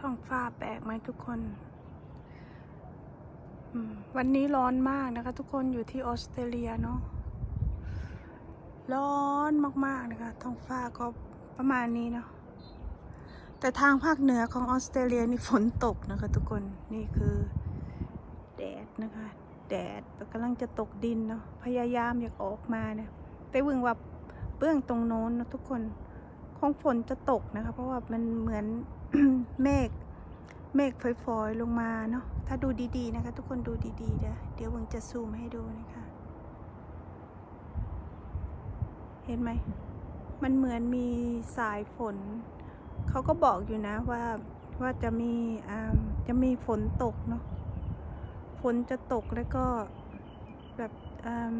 ท้องฟ้าแปลกไหมทุกคน วันนี้ร้อนมากนะคะ ทุกคนอยู่ที่ออสเตรเลียเนาะ ร้อนมากๆนะคะ ท้องฟ้าก็ประมาณนี้เนาะ แต่ทางภาคเหนือของออสเตรเลียนี่ฝนตกนะคะ ทุกคน นี่คือแดดนะคะ แดดกำลังจะตกดินเนาะ พยายามอยากออกมาเนี่ยแต่วึงว่าเบื้องตรงโน้นเนะทุกคน คงฝนจะตกนะคะ เพราะว่ามันเหมือนเมฆเมฆฝอยๆลงมาเนาะถ้าดูดีๆนะคะ ทุกคนดูดีๆเดี๋ยวเดี๋ยววิงจะซูมให้ดูนะคะ เห็นไหมมันเหมือนมีสายฝน เขาก็บอกอยู่นะว่าว่าจะมีอ่าจะมีฝนตกเนาะฝนจะตกแล้วก็แบบอ่า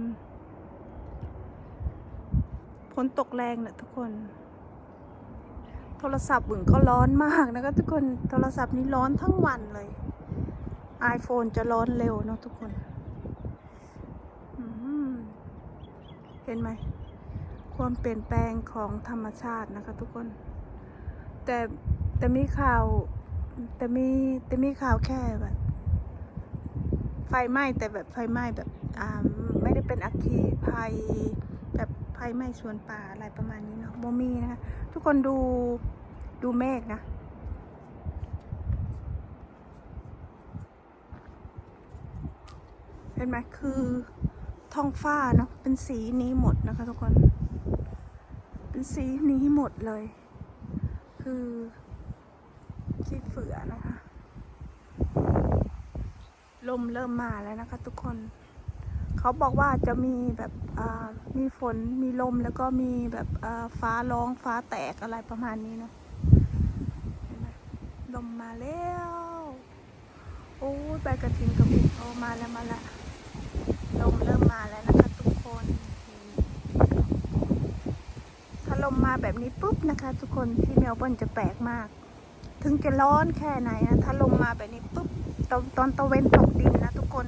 ฝนตกแรงนะทุกคน โทรศัพท์บึงก็ร้อนมากนะคะทุกคนโทรศัพท์นี้ร้อนทั้งวันเลย iPhone จะร้อนเร็วเนาะทุกคนเห็นไหมความเปลี่ยนแปลงของธรรมชาตินะคะ ทุกคน แต่แต่มีข่าวแต่มีแต่มีข่าวแค่แบบ ไฟไหม้แต่แบบไฟไหม้แบบอ่าไม่ได้เป็นอัคคีภัย ไฟไหม้สวนป่าอะไรประมาณนี้เนาะโมมีนะคะ ทุกคนดูดูเมฆนะเห็นไหมคือท้องฟ้าเนาะเป็นสีนี้หมดนะคะทุกคน เป็นสีนี้หมดเลย คือสีเฟือนะคะ ลมเริ่มมาแล้วนะคะทุกคน เขาบอกว่าจะมีแบบมีฝนมีลมแล้วก็มีแบบฟ้าร้องฟ้าแตกอะไรประมาณนี้นะลมมาแล้วโอ้ใบกระถิ่นกระบิดโอมาแล้วมาแล้วลมเริ่มมาแล้วนะคะทุกคน ถ้าลมมาแบบนี้ปุ๊บนะคะ ทุกคนที่เมลเบิร์นจะแปลกมาก ถึงจะร้อนแค่ไหนนะถ้าลมมาแบบนี้ปุ๊บตอนตอนตะเวนตกดินนะทุกคน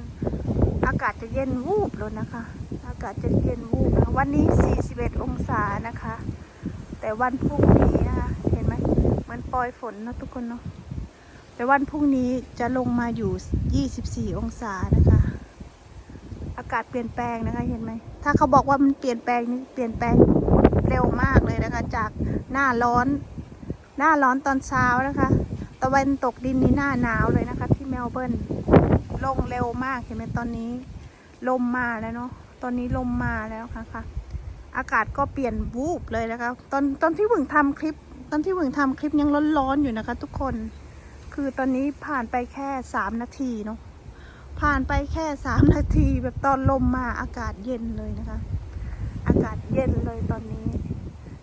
อากาศจะเย็นวูบเลยนะคะ อากาศจะเย็นวูบนะวันนี้ 41 องศานะคะ แต่วันพรุ่งนี้นะคะเห็นไหมเหมือนปล่อยฝนนะทุกคนเนาะแต่วันพรุ่งนี้จะลงมาอยู่ 24 องศานะคะ อากาศเปลี่ยนแปลงนะคะเห็นไหมถ้าเขาบอกว่ามันเปลี่ยนแปลงนี่เปลี่ยนแปลงเร็วมากเลยนะคะ จากหน้าร้อน หน้าร้อนตอนเช้านะคะ ตะวันตกดินนี่หน้าหนาวเลยนะคะ ที่เมลเบิร์น ลงเร็วมากเห็นไหมตอนนี้ ลมมาแล้วเนาะตอนนี้ลมมาแล้วค่ะค่ะ อากาศก็เปลี่ยนวูบเลยนะคะ ตอนตอนที่หวึงทำคลิป ตอนที่หวึงทำคลิปยังร้อนๆอยู่นะคะ ทุกคน คือตอนนี้ผ่านไปแค่สามนาทีเนาะผ่านไปแค่สามนาทีแบบตอนลมมาอากาศเย็นเลยนะคะ อากาศเย็นเลยตอนนี้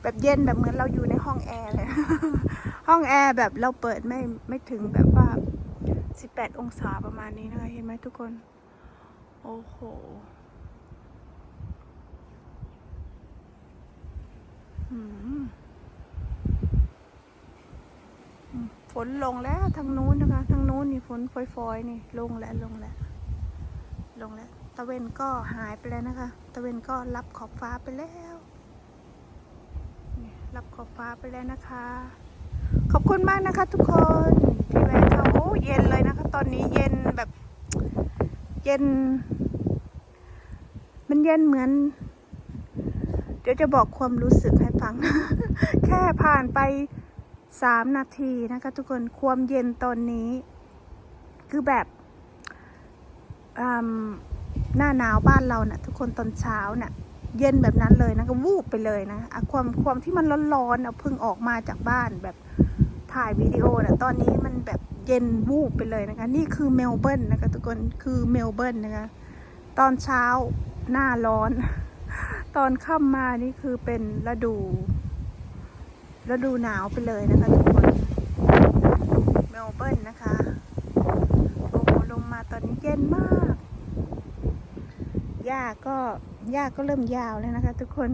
แบบเย็นแบบเหมือนเราอยู่ในห้องแอร์เลย ห้องแอร์แบบเราเปิดไม่ไม่ถึงแบบว่า 18 องศาประมาณนี้นะคะ เห็นไหมทุกคน โอ้โห ฝนลงแล้วทางนู้นนะคะ ทางนู้นนี่ฝนฟอยๆ นี่ ลงแล้วลงแล้ว ลงแล้ว ตะเวนก็หายไปแล้วนะคะ ตะเวนก็รับขอบฟ้าไปแล้วรับขอบฟ้าไปแล้วนะคะ ขอบคุณมากนะคะทุกคนที่แวะ โอ้เย็นเลยนะคะ ตอนนี้เย็นแบบ เย็น มันเย็นเหมือน เดี๋ยวจะบอกความรู้สึกให้ฟัง แค่ผ่านไปสามนาทีนะคะ ทุกคนความเย็นตอนนี้ คือแบบอืมหน้าหนาวบ้านเรานะ่ะ ทุกคนตอนเช้าน่ะ เย็นแบบนั้นเลยนะก็วูบไปเลยนะะความความที่มันร้อนๆอะเพิ่งออกมาจากบ้านแบบ ถ่ายวิดีโอนะตอนนี้มันแบบเย็นวูบไปเลยนะคะ นี่คือเมลเบิร์นนะคะทุกคนคือเมลเบิร์นนะคะ ตอนเช้าหน้าร้อน ตอนค่ำมานี่คือเป็นฤดูฤดูหนาวไปเลยนะคะทุกคนเมลเบิร์นนะคะโอ้โหลงมาตอนนี้เย็นมากหญ้าก็หญ้าก็เริ่มยาวแล้วนะคะ ทุกคน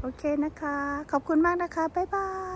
โอเคนะคะ ขอบคุณมากนะคะ บ๊ายบาย